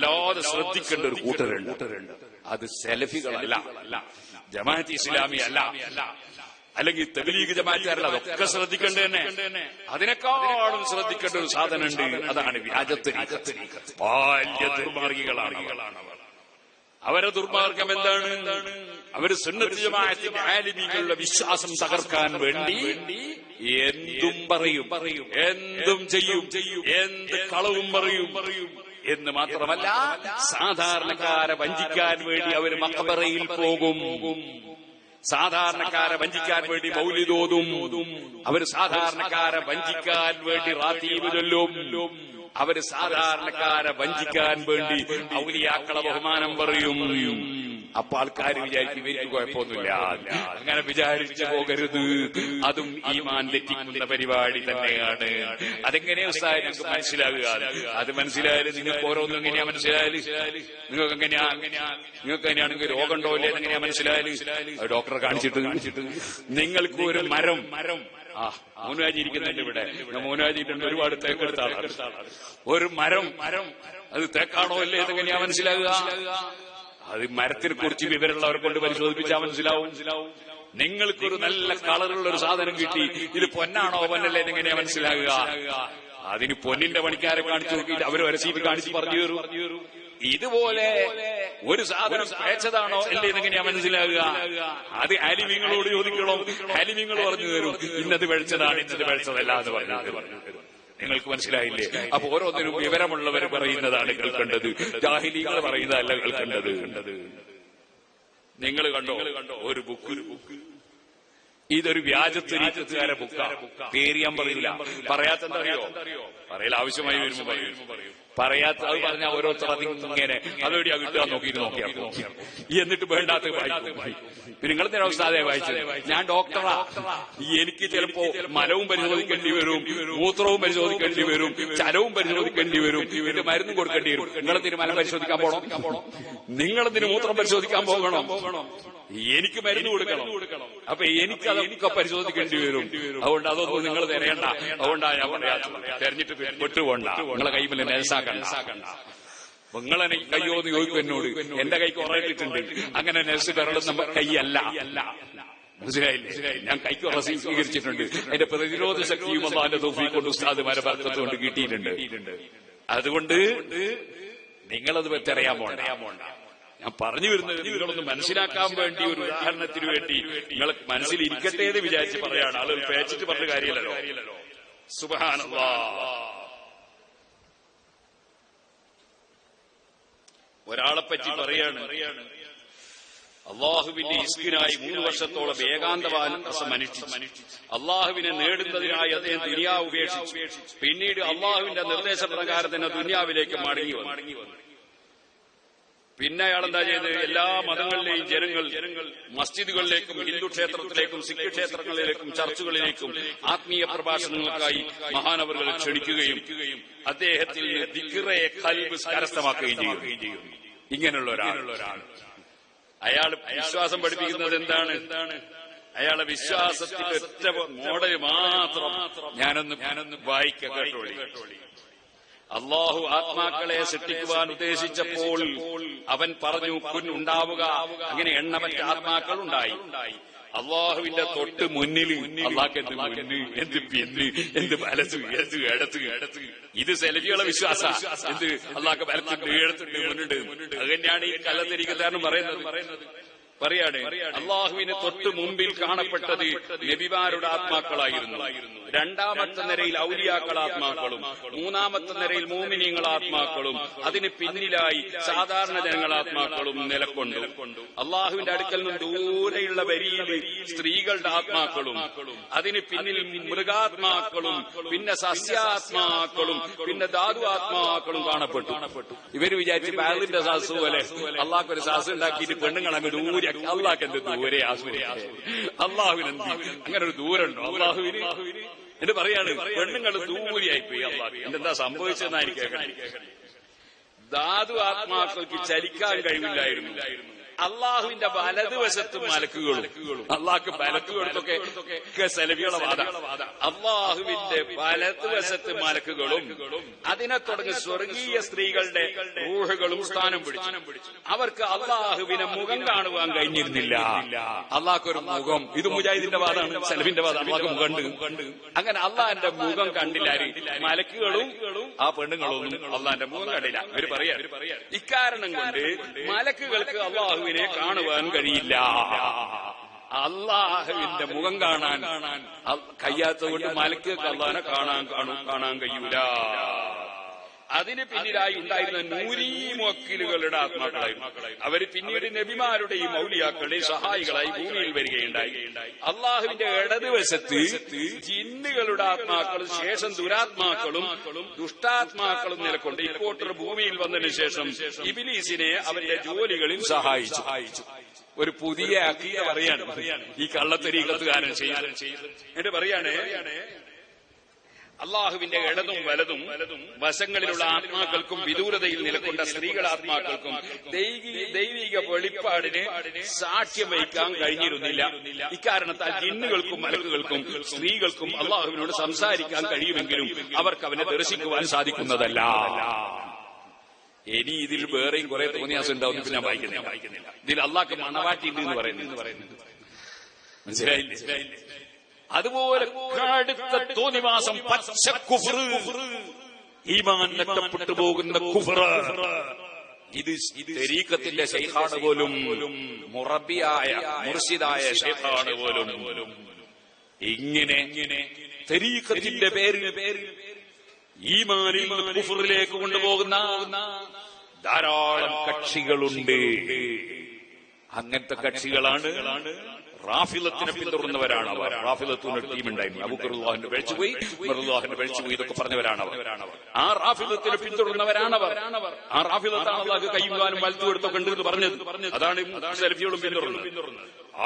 വല്ലാതെ ശ്രദ്ധിക്കേണ്ട ഒരു കൂട്ടരുണ്ട്. അത് സെലഫികളല്ല. ജമാഅത്ത് ഇസ്ലാമി അല്ല. അല്ലെങ്കിൽ തെബലീഗ് ജമാഅത്തുകാരല്ല അതൊക്കെ ശ്രദ്ധിക്കേണ്ട തന്നെ. അതിനേക്കാളും ശ്രദ്ധിക്കേണ്ട ഒരു സാധനമുണ്ട്. അതാണ് വ്യാജത്തരീക്കത്ത് ബാല്യ ദുർമാർഗികളാണ്. അവരെ ദുർമാർഗം എന്താണ്? അവർ സുന്നത്ത് ജമാഅത്തിന്റെ ആലിമീങ്ങളുടെ വിശ്വാസം തകർക്കാൻ വേണ്ടി എന്തും പറയും. എന്തും ചെയ്യും. എന്ത് കളവും പറയും. എന്ന് മാത്രമല്ല സാധാരണക്കാരെ വഞ്ചിക്കാൻ വേണ്ടി അവർ മക്കബറയിൽ പോകും. സാധാരണക്കാരെ വഞ്ചിക്കാൻ വേണ്ടി മൗലിതോതും അവർ സാധാരണക്കാരെ വഞ്ചിക്കാൻ വേണ്ടി റാത്തീവ് ചൊല്ലും. അവർ സാധാരണക്കാരെ വഞ്ചിക്കാൻ വേണ്ടി ഔലിയാക്കളെ ബഹുമാനം പറയും. അപ്പൊ ആൾക്കാർ വിചാരിക്കും ഇവർക്ക് കുഴപ്പമൊന്നുമില്ല. അങ്ങനെ വിചാരിച്ചു പോകരുത്. അതും ഈ മാൻ തെറ്റിക്കുന്ന പരിപാടി തന്നെയാണ്. അതെങ്ങനെ ഉസ്താദ് നിങ്ങൾക്ക് മനസ്സിലാകുക? അത് മനസ്സിലായാലും നിങ്ങൾക്ക് ഓരോന്നും എങ്ങനെയാ മനസ്സിലായാൽ? നിങ്ങൾക്ക് എങ്ങനെയാ? നിങ്ങൾക്ക് എങ്ങനെയാണെങ്കിൽ രോഗം ഉണ്ടോ ഇല്ലേ എങ്ങനെയാ മനസ്സിലായാൽ? ഡോക്ടറെ കാണിച്ചിട്ട്. കാണിച്ചിട്ട് നിങ്ങൾക്ക് ഒരു മരം. മരം ആ മോനുരാജി ഇരിക്കുന്നുണ്ട് ഇവിടെ. മോനുരാജിട്ടുണ്ട് ഒരുപാട് തേക്കെടുത്ത ആളാണ്. ഒരു മരം. മരം അത് തേക്കാണോ അല്ലേ എങ്ങനെയാ മനസ്സിലാകുക? അത് മരത്തിനെ കുറിച്ച് വിവരമുള്ളവരെ കൊണ്ട് പരിശോധിപ്പിച്ചാൽ മനസ്സിലാവും. നിങ്ങൾക്കൊരു നല്ല കളറുള്ള ഒരു സാധനം കിട്ടി. ഇത് പൊന്നാണോ പൊന്നല്ലേ എങ്ങനെയാ മനസ്സിലാകുക. അതിന് പൊന്നിന്റെ പണിക്കാരെ കാണിച്ചു നോക്കിയിട്ട് അവർ വരസീറ്റ് കാണിച്ചു പറഞ്ഞു തരും. ഇതുപോലെ ഒരു സാധനം പേച്ചതാണോ അല്ലേ എന്നെങ്ങനെയാ മനസ്സിലാകുക. അത് അലിമിങ്ങളോട് ചോദിക്കണം. അലിമിങ്ങൾ പറഞ്ഞു തരും. ഇന്നത് വെളിച്ചതാണ് ഇന്നത് വെളിച്ചതല്ല എന്ന് പറഞ്ഞു തരും. നിങ്ങൾക്ക് മനസ്സിലായില്ലേ? അപ്പൊ ഓരോന്നിനും വിവരമുള്ളവർ പറയുന്നതാണ് കേൾക്കേണ്ടത്. ജാഹിലികൾ പറയുന്നതല്ല കേൾക്കേണ്ടത്. നിങ്ങൾ കണ്ടോ? ഒരു ബുക്ക് ഒരു ബുക്ക് ഇതൊരു വ്യാജത്തുരീക്കത്തുകാരെ ബുക്ക പേര് ഞാൻ പറയില്ല പറയാത്തെന്തറിയോ പറയൽ ആവശ്യമായി വരുമ്പോ പറയും. പറയാത്ത അത് പറഞ്ഞ ഓരോരുത്തർ അതിങ്ങനെ അതെവിടെയാ കിട്ടുക നോക്കിയിട്ട് നോക്കിയാൽ എന്നിട്ട് വേണ്ടാത്ത പിന്നെ നിങ്ങൾ ഉസ്താദെ വായിച്ചത്? ഞാൻ ഡോക്ടറാ. എനിക്ക് ചിലപ്പോ മലവും പരിശോധിക്കേണ്ടി വരും മൂത്രവും പരിശോധിക്കേണ്ടി വരും ചലവും പരിശോധിക്കേണ്ടി വരും ഇവരുടെ മരുന്നും കൊടുക്കേണ്ടി വരും. നിങ്ങളെന്തിന് മലം പരിശോധിക്കാൻ പോകണം? നിങ്ങളെന്തിന് മൂത്രം പരിശോധിക്കാൻ പോകണം? എനിക്ക് മരുന്ന് കൊടുക്കണം. അപ്പൊ എനിക്ക് പരിശോധിക്കേണ്ടി വരും. അതുകൊണ്ട് അതൊന്നും നിങ്ങൾ തിരയണ്ട. അതുകൊണ്ടാണ് ഞാൻ പറയാത്തത്. തെരഞ്ഞിട്ട് വിട്ടുപോണ്ട നിങ്ങളെ കൈമിൽ നെൽസാക്കണ്ട. നിങ്ങളെ കയ്യോ എന്ന് ചോദിക്കും എന്നോട് എന്റെ കൈ കുറയിട്ടിട്ടുണ്ട് അങ്ങനെ നെസ് പെരളുന്ന കൈയല്ല മനസ്സിലായില്ലേ? ഞാൻ കൈക്ക് ഉറസി സ്വീകരിച്ചിട്ടുണ്ട്. എന്റെ പ്രതിരോധ ശക്തിയും അള്ളാന്റെ തോഫി കൊണ്ട് ഉസ്താദുമാരെ ബർക്കത്ത് കൊണ്ട് കിട്ടിയിട്ടുണ്ട്. അതുകൊണ്ട് നിങ്ങളത് തിരയാൻ പോണ്ട. ഞാൻ പറഞ്ഞു വരുന്നത് നിങ്ങളൊന്ന് മനസ്സിലാക്കാൻ വേണ്ടി ഒരു ഉദാഹരണത്തിന് വേണ്ടി. നിങ്ങൾ മനസ്സിൽ ഇരിക്കട്ടെ എന്ന് വിചാരിച്ച് പറയാണ്. ആളുകൾ പേച്ചിട്ട് പറഞ്ഞ കാര്യമല്ലല്ലോ. സുബാനല്ലാ ഒരാളെ പറ്റി പറയാണ്. അള്ളാഹുവിന്റെ ഇസ്കിനായി മൂന്ന് വർഷത്തോളം ഏകാന്തവാസം അനുഷ്ഠിച്ചു അള്ളാഹുവിനെ നേടുന്നതിനായി അദ്ദേഹം ദുനിയാവ് ഉപേക്ഷിച്ചു. പിന്നീട് അള്ളാഹുവിന്റെ നിർദ്ദേശപ്രകാരം തന്നെ ദുനിയാവിലേക്ക് മടങ്ങി വന്നു. പിന്നെ അയാൾ എന്താ ചെയ്ത്? എല്ലാ മതങ്ങളിലെയും ജനങ്ങൾ മസ്ജിദുകളിലേക്കും ഹിന്ദു ക്ഷേത്രത്തിലേക്കും സിഖ് ക്ഷേത്രങ്ങളിലേക്കും ചർച്ചുകളിലേക്കും ആത്മീയ പ്രഭാഷണങ്ങൾക്കായി മഹാനവറുകളെ ക്ഷണിക്കുകയും അദ്ദേഹത്തിൽ ദിക്റെ കൽബ് കരസ്ഥമാക്കുകയും ചെയ്യും ഇങ്ങനെയുള്ള ഒരാൾ. അയാൾ വിശ്വാസം പഠിപ്പിക്കുന്നത് എന്താണ്? അയാളെ വിശ്വാസത്തിന്റെ ഒറ്റ മോഡൽ മാത്രം ഞാനൊന്ന് ഞാനൊന്ന് വായിക്ക കേട്ടോളി അള്ളാഹു ആത്മാക്കളെ സൃഷ്ടിക്കുവാൻ ഉദ്ദേശിച്ചപ്പോൾ അവൻ പറഞ്ഞു കുൻ ഉണ്ടാവുക. അങ്ങനെ എണ്ണമറ്റ ആത്മാക്കൾ ഉണ്ടായി അള്ളാഹുവിന്റെ തൊട്ട് മുന്നിൽ അള്ളാഹ് എന്ത് മുന്ന് എന്ത് പിന്ന് എന്ത് വലത്ത് ഇടത്ത് ഇടത്ത് ഇടത്ത് ഇത് സെലഫിയുള്ള വിശ്വാസ. എന്ത് അള്ളാഹ് വലത്തുണ്ട് ഇടത്തുണ്ട് അത് തന്നെയാണ് ഈ കല്ലത്തിരിക്കുന്നതാണ് പറയുന്നത്. പറയുന്നത്. പറയാണ് അള്ളാഹുവിന് തൊട്ട് മുമ്പിൽ കാണപ്പെട്ടത് നബിമാരുടെ ആത്മാക്കളായിരുന്നു. രണ്ടാമത്തെ നിരയിൽ ഔലിയാക്കൾ ആത്മാക്കളും മൂന്നാമത്തെ നിരയിൽ മോമിനിയങ്ങൾ ആത്മാക്കളും അതിന് പിന്നിലായി സാധാരണ ജനങ്ങൾ ആത്മാക്കളും നിലക്കൊണ്ടു. അള്ളാഹുവിന്റെ അടുക്കൽ നിന്ന് ദൂരെയുള്ള വരിയിൽ സ്ത്രീകളുടെ ആത്മാക്കളും അതിന് പിന്നിൽ മൃഗാത്മാക്കളും പിന്നെ സസ്യാത്മാക്കളും പിന്നെ ധാതു ആത്മാക്കളും കാണപ്പെട്ടു. ഇവർ വിചാരിച്ച് ബാലിന്റെ സാസ് പോലെ അള്ളാഹ് ഒരു സാസ് ഉണ്ടാക്കിയിട്ട് പെണ്ണുങ്ങൾ അങ്ങ് ദൂരെ അള്ളാഹ് എന്ത് ദൂരെ അള്ളാഹുവിന് അങ്ങനെ ഒരു ദൂരമുണ്ടോ? അള്ളാഹുവിന്? എന്ന് പറയാണ് പെണ്ണുങ്ങൾ ദൂരിയായി പോയി അള്ളാഹു. എന്തെന്താ സംഭവിച്ചതെന്നായിരിക്കും ധാതു ആത്മാക്കൾക്ക് ചലിക്കാൻ കഴിവില്ലായിരുന്നു. അള്ളാഹുവിന്റെ വലതുവശത്ത് മലക്കുകളും. അള്ളാഹ് ഒക്കെ സെലവിയുള്ള വാദ. അള്ളാഹുവിന്റെ വലതുവശത്ത് മലക്കുകളും അതിനെ തുടങ്ങി സ്വർഗീയ സ്ത്രീകളുടെ ഊഹകളും സ്ഥാനം പിടിച്ചു. അവർക്ക് അള്ളാഹുവിനെ മുഖം കാണുവാൻ കഴിഞ്ഞിരുന്നില്ല. അള്ളാഹ്ക്കൊരു മുഖം. ഇത് മുജാഹിദിന്റെ വാദമാണ് സെലവിന്റെ വാദം അള്ളാഹ് മുഖണ്ട് അങ്ങനെ അള്ളാഹിന്റെ മുഖം കണ്ടില്ല? മലക്കുകളും ആ പെണ്ണുങ്ങളും അള്ളാഹിന്റെ മുഖം കണ്ടില്ല. ഇവർ പറയാ ഇക്കാരണം കൊണ്ട് മലക്കുകൾക്ക് അള്ളാഹുവിനെ കാണുവാൻ കഴിയില്ല. അള്ളാഹുവിന്റെ മുഖം കാണാൻ കഴിയാത്തതുകൊണ്ട് കഴിയാത്തത് കൊണ്ട് മലക്കുകൾക്ക് അള്ളാഹിനെ കാണാൻ കാണാൻ കഴിയൂല. അതിന് പിന്നിലായി ഉണ്ടായിരുന്ന നൂരീ മക്കിലുകളുടെ ആത്മാക്കളായിരുന്നു അവർ പിന്നീട് നബിമാരുടെയും മൗലിയാക്കളുടെയും സഹായികളായി ഭൂമിയിൽ വരികയുണ്ടായി. അള്ളാഹുവിന്റെ ഇടതുവശത്ത് ജിന്നുകളുടെ ആത്മാക്കളും ശേഷം ദുരാത്മാക്കളും ദുഷ്ടാത്മാക്കളും നിലകൊണ്ട് ഇപ്പോട്ടർ ഭൂമിയിൽ വന്നതിന് ശേഷം ഇബിലീസിനെ അവരുടെ ജോലികളിൽ സഹായിച്ചു. ഒരു പുതിയ അക്കീയ പറയാണ്. ഈ കള്ളത്തരീകത്തുകാരൻ ചെയ്യാൻ എന്നിട്ട് പറയാണ് അള്ളാഹുവിന്റെ ഇടതും വലതും വശങ്ങളിലുള്ള ആത്മാക്കൾക്കും വിദൂരതയിൽ നിലക്കൊണ്ട സ്ത്രീകൾ ആത്മാക്കൾക്കും ദൈവിക വെളിപ്പാടിന് സാക്ഷ്യം വഹിക്കാൻ കഴിഞ്ഞിരുന്നില്ല. ഇക്കാരണത്താൽ ജിന്നുകൾക്കും മലക്കുകൾക്കും സ്ത്രീകൾക്കും അള്ളാഹുവിനോട് സംസാരിക്കാൻ കഴിയുമെങ്കിലും അവർക്ക് അവനെ ദർശിക്കുവാൻ സാധിക്കുന്നതല്ല. ഇനി ഇതിൽ വേറെയും കുറെ തോന്നിയാസം ഉണ്ടാവും ഞാൻ വായിക്കുന്നില്ല. ഇതിൽ അള്ളാഹ്ക്ക് മണവാറ്റി എന്ന് പറയുന്നു മനസ്സിലായില്ലേ? അതുപോലെ കടുത്ത തോന്നിവാസം പച്ച കുഫർ ഈമാൻ നഷ്ടപ്പെട്ടു പോകുന്ന കുഫർ. ഇത് തെരീക്കത്തിന്റെ ഷെയ്ഖാണ് പോലും മുറബിയായ മുർഷിദായ ഷെയ്ഖാണ് പോലും. ഇങ്ങനെ തെരീക്കത്തിന്റെ പേര് ഈമാനിൽ കുഫറിലേക്ക് കൊണ്ടുപോകുന്ന ധാരാളം കക്ഷികളുണ്ട്. അങ്ങനത്തെ കക്ഷികളാണ് റാഫിലത്തിനെ പിന്തുടർന്നവരാണ് അവർ റാഫിലത്തിന് ടീം ഉണ്ടായിരുന്നു പോയി. വെളിച്ചുപോയി മറുല്ലാഹിന്റെ വെളിച്ചുപോയി ഇതൊക്കെ പറഞ്ഞവരാണ് അവർ ആ റാഫിലത്തിനെ പിന്തുടർന്നവരാണ് അവർ ആ റാഫിലത്താണ് അള്ളാഹ് കൈയും കാലും വലത്തു കൊടുത്തൊക്കെ ഉണ്ട് എന്ന് പറഞ്ഞത്. അതാണ് സെൽഫിയോടും പിന്തുടർന്നത്.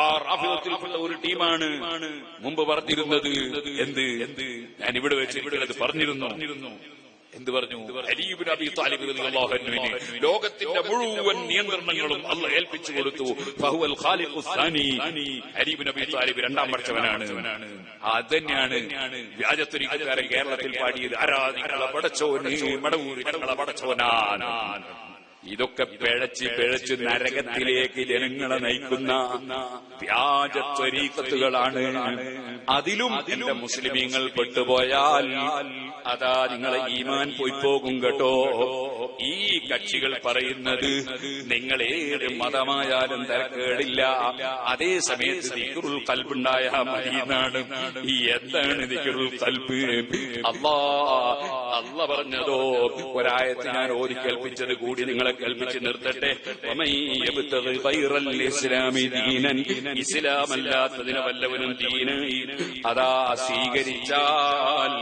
ആ റാഫിലത്തിൽപ്പെട്ട ഒരു ടീമാണ് മുമ്പ് പറഞ്ഞിരുന്നത്. എന്ത്? എന്ത്? ഞാൻ ഇവിടെ വെച്ച് ഇവിടെ പറഞ്ഞിരുന്നു. എന്ത് പറഞ്ഞു? അലീബിൻ അബി താലിബ് റളിയല്ലാഹു അൻഹുവിന് ലോകത്തിന്റെ മുഴുവൻ നിയന്ത്രണങ്ങളും അല്ല ഏൽപ്പിച്ചു കൊടുത്തു. ഫഹുവൽ ഖാലിഖു സാനി. അലീബിൻ അബി താലിബ് രണ്ടാം വർഷവനാണ് അതന്നെയാണ് വ്യാജത്തൊരിക്കാരൻ കേരളത്തിൽ പാടിയത്. ആരാധികളെ പടച്ചോന്? മടവൂരി ഞങ്ങളെ പടച്ചോനാണ് ഇതൊക്കെ പിഴച്ച് പിഴച്ച് നരകത്തിലേക്ക് ജനങ്ങളെ നയിക്കുന്ന വ്യാജത്വരീക്കത്തുകളാണ് അതിലും എന്റെ മുസ്ലിമീങ്ങൾ പെട്ടുപോയാൽ അതാ നിങ്ങളെ ഈമാൻ പോയി പോകും കേട്ടോ. ഈ കക്ഷികൾ പറയുന്നത് നിങ്ങൾ ഏത് മതമായാലും തിരക്കേടില്ല. അതേ സമയത്ത് ദിക്റുൽ കൽബുണ്ടായ മതിയെന്നാണ് ഈ എന്താണ് ദിക്റുൽ കൽബ്? അല്ലാ അല്ല പറഞ്ഞതോ? ഒരായത്ത് ഞാൻ ഓതി കേൾപ്പിച്ചത് കൂടി നിങ്ങളെ കേൾപ്പിച്ച് നിർത്തട്ടെ. ഇസ്ലാമി ദീനൻ. വല്ലവനും ദീന. അതാ സ്വീകരിച്ചാൽ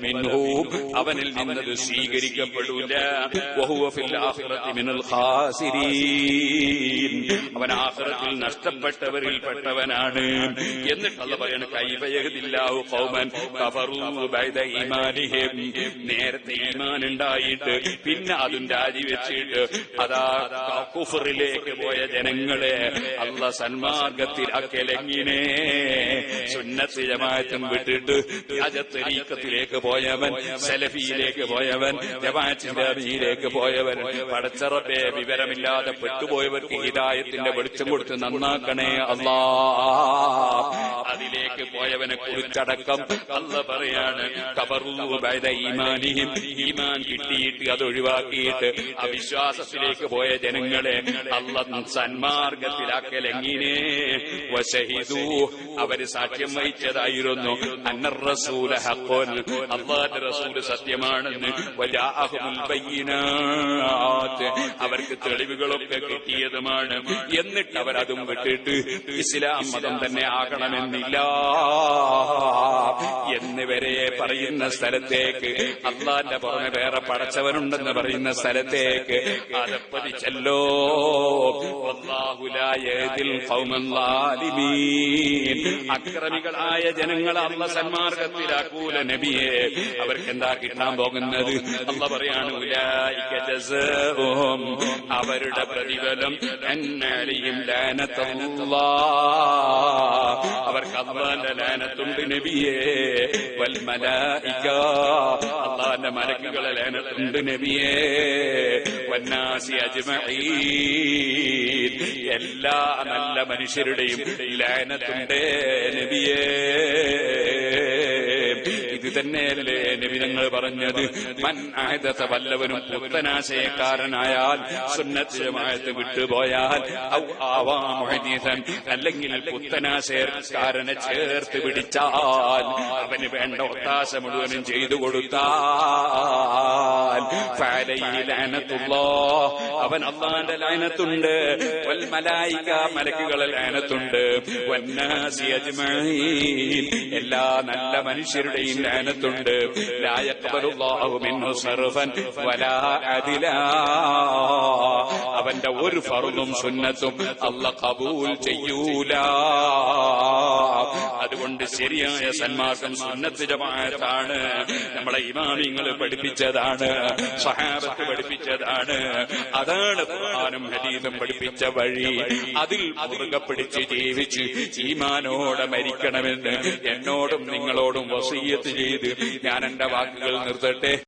മിൻഹു. അവനിൽ നിന്നത് സ്വീകരിക്കപ്പെടൂല. അവൻ ആഖിറത്തിൽ നഷ്ടപ്പെട്ടവരിൽ പെട്ടവനാണ് എന്നിട്ടുള്ള പറയണ കൈവയതില്ലാവു കഫറു ബൈദ ഈമാനിഹിം നേരത്തെ ഈമാൻ ഉണ്ടായിട്ട് പിന്നെ അതും രാജിവെച്ചിട്ട് അതാ കുഫറിലേക്ക് പോയ ജനങ്ങളെ അല്ല സന്മാർഗത്തിലാക്കലെങ്ങിനെ സുന്നത്ത് ജമാഅത്തും വിട്ടിട്ട് രാജത്തരീക്കത്തിലേക്ക് പോയവൻ സെലഫിയിലേക്ക് പോയവൻ ജമാഅത്തിലേക്ക് പോയവൻ പടച്ചറപ്പെ വിവരമില്ലാതെ പെട്ടുപോയവർക്ക് ഹിതായത്തിന്റെ വെളിച്ചം കൊടുത്ത് നന്നാക്കണേ അല്ലാ. അതിലേക്ക് പോയവനെ കുറിച്ചടക്കം അല്ല പറയാണ് കബറു ഈമാൻ കിട്ടിയിട്ട് അത് ഒഴിവാക്കിയിട്ട് അവിശ്വാസത്തിലേക്ക് പോയ ജനങ്ങളെ അല്ല സന്മാർഗത്തിലാക്കലെങ്ങിനെ വശഹിദു അവർ സാക്ഷ്യം വഹിച്ചതായിരുന്നു. അന്നർ റസൂല ഹഖോൻ അള്ളാന്റെ റസൂൽ സത്യമാണെന്ന്. അവർക്ക് തെളിവുകളൊക്കെ കിട്ടിയതുമാണ്. എന്നിട്ട് അവരതും വിട്ടിട്ട് ഇസ്ലാം മതം തന്നെ ആകണമെന്നില്ല. എന്നിവരെ പറയുന്ന സ്ഥലത്തേക്ക്. അള്ളാന്റെ പുറമെ വേറെ പടച്ചവനുണ്ടെന്ന് പറയുന്ന സ്ഥലത്തേക്ക്. അതപ്പതിച്ചല്ലോ. അക്രമികളായ ജനങ്ങൾ അള്ള സന്മാർഗത്തിലാക്കൂല നബിയെ. അവർക്ക് എന്താ കിട്ടാൻ പോകുന്നത്? അല്ല പറയാണ് അവരുടെ പ്രതിഫലം ലാനത്തല്ലാ. അവർക്ക് അള്ളാന്റെ ലാനത്തുണ്ട് നബിയെ. വൽ മലായിക അള്ളാന്റെ മലക്കുകളെ ലേനത്തുണ്ട് നബിയേ. വന്നാസി അജ്മഈ എല്ലാ നല്ല മനുഷ്യരുടെയും ലേനത്തുണ്ട് നബിയേ. ഇത് തന്നെയല്ലേ നബി ഞങ്ങൾ പറഞ്ഞത് മൻ ആയുധ വല്ലവനും പുത്തനാശയക്കാരനായാൽ സുന്നത്ത് ജമാഅത്ത് വിട്ടുപോയാൽ അല്ലെങ്കിൽ പുത്തനാശയക്കാരനെ ചേർത്ത് പിടിച്ചാൽ അവന് വേണ്ട ഒത്താശ മുഴുവനും ചെയ്തു കൊടുത്താൽ. അവൻ അള്ളാന്റെ ലയനത്തുണ്ട്. വൽ മലായിക മലക്കുകളെ ലയനത്തുണ്ട്. എല്ലാ നല്ല മനുഷ്യരുടെയും ലയനത്തുണ്ട്. അവന്റെ ഒരു ഫറുതും സുന്നത്തും അല്ല കബൂൽ ചെയ്യൂല. അതുകൊണ്ട് ശരിയായ സന്മാർഗം സുന്നത്ത് ജമാഅത്താണ്. നമ്മളെ ഇമാമിങ്ങൾ പഠിപ്പിച്ചതാണ് സഹാബത്ത് പഠിപ്പിച്ചതാണ്. അതാണ് ഖുർആനും ഹദീസും പഠിപ്പിച്ച വഴി. അതിൽ മുറുകെ പിടിച്ച് ജീവിച്ച് ഈമാനോടെ മരിക്കണമെന്ന് എന്നോടും നിങ്ങളോടും വസീയത്ത് ചെയ്ത് ഞാൻ എന്റെ വാക്കുകൾ നിർത്തട്ടെ.